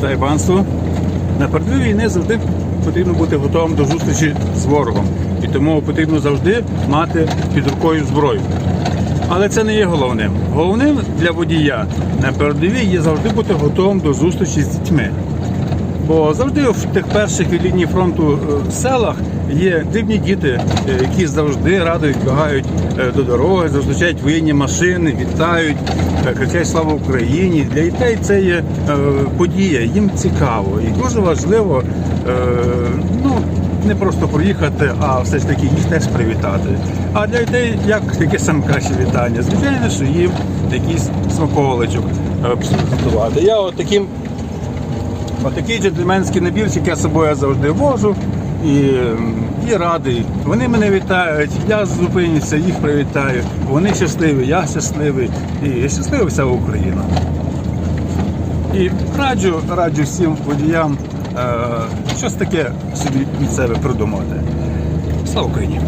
Вітаю панство. На передовій війни завжди потрібно бути готовим до зустрічі з ворогом. І тому потрібно завжди мати під рукою зброю. Але це не є головним. Головним для водія на передовій є завжди бути готовим до зустрічі з дітьми. Бо завжди в тих перших лінії фронту в селах є дивні діти, е, які завжди радо відбігають е, до дороги, зустрічають воєнні машини, вітають, е, кричать Слава Україні. Для дітей це є подія, їм цікаво і дуже важливо ну, не просто проїхати, а все ж таки їх теж привітати. А для дітей як яке саме краще вітання? Звичайно, що їм якийсь смаколичок е, презентувати. Я от таким Отакий джентльменський набірчик я з собою завжди вожу і, і радий. Вони мене вітають, я зупинюся, їх привітаю. Вони щасливі, я щасливий і щаслива вся Україна. І раджу, раджу всім водіям е, щось таке собі від себе придумати. Слава Україні!